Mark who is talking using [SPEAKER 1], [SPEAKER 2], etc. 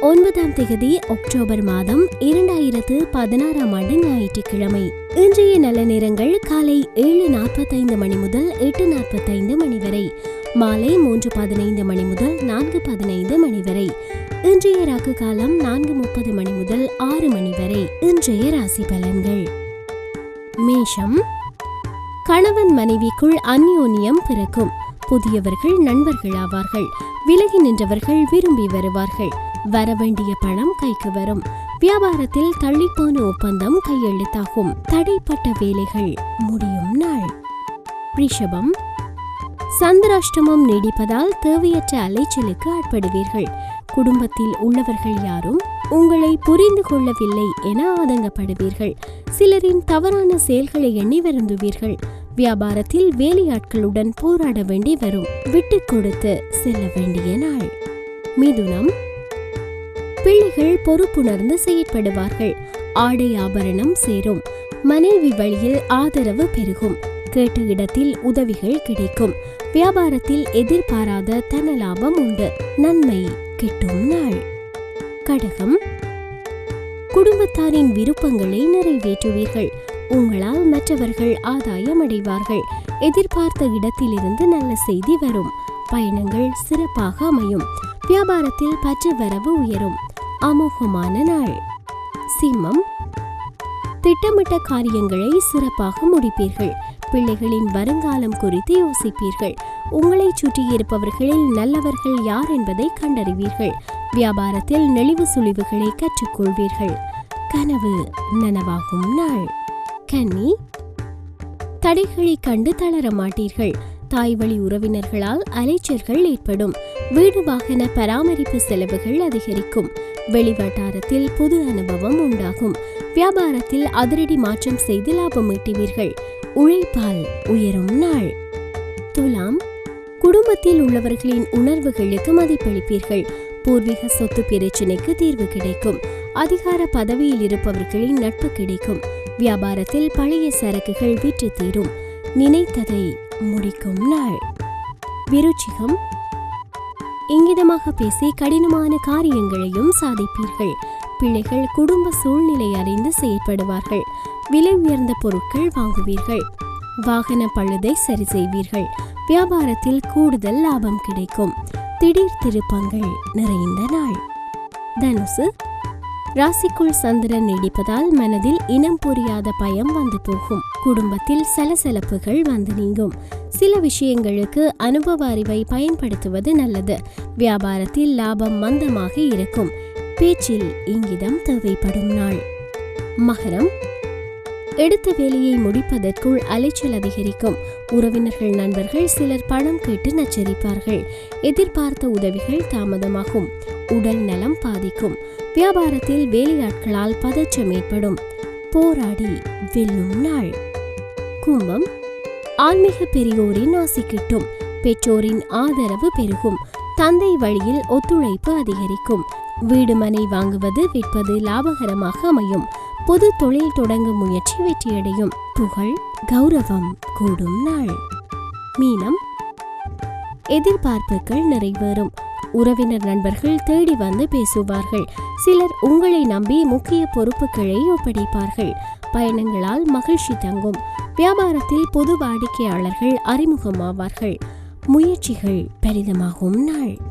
[SPEAKER 1] ஒன்பதாம் தேதி அக்டோபர் மாதம் இரண்டாயிரத்து பதினாறாம் ஆண்டு ஞாயிற்றுக்கிழமை. இன்றைய நல்ல நேரங்கள் காலை ஏழு நாற்பத்தைந்து மணி முதல் எட்டு நாற்பத்தைந்து மணி வரை மாலை மூன்று பதினைந்து மணி முதல் நான்கு பதினைந்து மணி வரை இன்றைய ராக்கு காலம் நான்கு முப்பது மணி முதல் ஆறு மணி வரை இன்றைய ராசி பலன்கள். மேஷம். கணவன் மனைவிக்குள் அந்யோன்யம் பிறக்கும். புதியவர்கள் நண்பர்கள் ஆவார்கள் விலகி நின்றவர்கள் விரும்பி வருவார்கள். வரவேண்டிய பணம் கைக்கு வரும். வியாபாரத்தில் தள்ளிப்போன ஒப்பந்தம் கையெழுத்தாகும். தடைப்பட்ட வேலைகள் முடியும் நாள். ரிஷபம். சந்திராஷ்டமம் நீடிப்பதால் தேவையற்ற அலைச்சலுக்கு ஆட்படுவீர்கள். குடும்பத்தில் உள்ளவர்கள் யாரும் உங்களை புரிந்து கொள்ளவில்லை என ஆதங்கப்படுவீர்கள். சிலரின் தவறான செயல்களை எண்ணி வருந்துவீர்கள். வியாபாரத்தில் வேலையாட்களுடன் போராட வேண்டி வரும். விட்டு கொடுத்து செல்ல வேண்டிய நாள். மிதுனம். பிள்ளைகள் பொறுப்புணர்ந்து செயற்படுவார்கள். ஆடை ஆபரணம் சேரும். மனைவி வழியில் ஆதரவு பெருகும். கேட்ட இடத்தில் உதவிகள் கிடைக்கும். வியாபாரத்தில் எதிர்பாராத தன லாபம் உண்டு. நன்மை கிட்டும் நாள். கடகம். குடும்பத்தாரின் விருப்பங்களை நிறைவேற்றுவீர்கள். உங்களால் மற்றவர்கள் ஆதாயம் அடைவார்கள் எதிர்பார்த்த இடத்திலிருந்து நல்ல செய்தி வரும். பயணங்கள் சிறப்பாக அமையும். வியாபாரத்தில் பற்று வரவு உயரும். அமோகமான நாள். சிம்மம் திட்டமிட்ட காரியங்களை சிறப்பாக முடிப்பீர்கள். பிள்ளைகளின் வருங்காலம் குறித்து யோசிப்பீர்கள். உங்களை சுற்றியிருப்பவர்களில் நல்லவர்கள் யார் என்பதை கண்டறிவீர்கள். வியாபாரத்தில் நெளிவு சுழிவுகளை கற்றுக்கொள்வீர்கள். கனவு நனவாகும் நாள். கன்னி தடைகளை கண்டு தளர மாட்டீர்கள். தாய் வழி உறவினர்களால் அலைச்சல்கள் ஏற்படும். வீடு வாகன பராமரிப்பு செலவுகள் அதிகரிக்கும். வெளிவட்டாரத்தில் புது அனுபவம் உண்டாகும். வியாபாரத்தில் அதிரடி மாற்றம் செய்து லாபம் ஈட்டுவீர்கள். உழைப்பால் உயரும் நாள். துலாம் குடும்பத்தில் உள்ளவர்களின் உணர்வுகளுக்கு மதிப்பளிப்பீர்கள். பூர்வீக சொத்து பிரச்சினைக்கு தீர்வு கிடைக்கும். அதிகார பதவியில் இருப்பவர்களின் நட்பு கிடைக்கும். வியாபாரத்தில் பழைய சரக்குகள் விற்று தீரும். நினைத்ததை முடிக்கும் நாள். விருச்சிகம் இங்கிதமாக பேசி கடினமான காரியங்களையும் சாதிப்பீர்கள். பிள்ளைகள் குடும்ப சூழ்நிலை அறிந்து செயற்படுவார்கள். விலை உயர்ந்த பொருட்கள் வாங்குவீர்கள். வாகன பழுதை சரி செய்வீர்கள். வியாபாரத்தில் கூடுதல் லாபம் கிடைக்கும். திடீர் திருப்பங்கள் நிறைந்த நாள். தனுசு ராசிக்குள் சந்திரன் நீடிப்பதால் மனதில் இனம் புரியாத பயம் வந்து போகும். குடும்பத்தில் சலசலப்புகள் வந்து நீங்கும். சில விஷயங்களுக்கு அனுபவ அறிவை பயன்படுத்துவது நல்லது. வியாபாரத்தில் லாபம் மந்தமாக இருக்கும். பேச்சில் இங்கிதம் தேவைப்படும் நாள். மகரம் எடுத்த வேலையை முடிப்பதற்குள் அலைச்சல் அதிகரிக்கும். உறவினர்கள் நண்பர்கள் சிலர் பணம் கேட்டு நச்சரிப்பார்கள். எதிர்பார்த்த உதவிகள் தாமதமாகும். உடல் நலம் பாதிக்கும். வியாபாரத்தில் வேலையாட்களால் பதற்றம் ஏற்படும். போராடி வெல்லும் நாள். கும்பம். ஆன்மீக பெரியோரின் ஆசி கிட்டும். பெற்றோரின் ஆதரவு பெருகும். தந்தை வழியில் ஒத்துழைப்பு அதிகரிக்கும். வீடு மனை வாங்குவது விற்பது லாபகரமாக அமையும். பொது தொழில் தொடங்கும் முயற்சி வெற்றியடையும். புகழ் கௌரவம் கூடும் நாள். மீனம். எதிர்பார்ப்புகள் நிறைவேறும். உறவினர் நண்பர்கள் தேடி வந்து பேசுவார்கள். சிலர் உங்களை நம்பி முக்கிய பொறுப்புகளை ஒப்படைப்பார்கள். பயணங்களால் மகிழ்ச்சி தங்கும். வியாபாரத்தில் புது வாடிக்கையாளர்கள் அறிமுகமாவார்கள். முயற்சிகள் பெரிதமாகும் நாள்.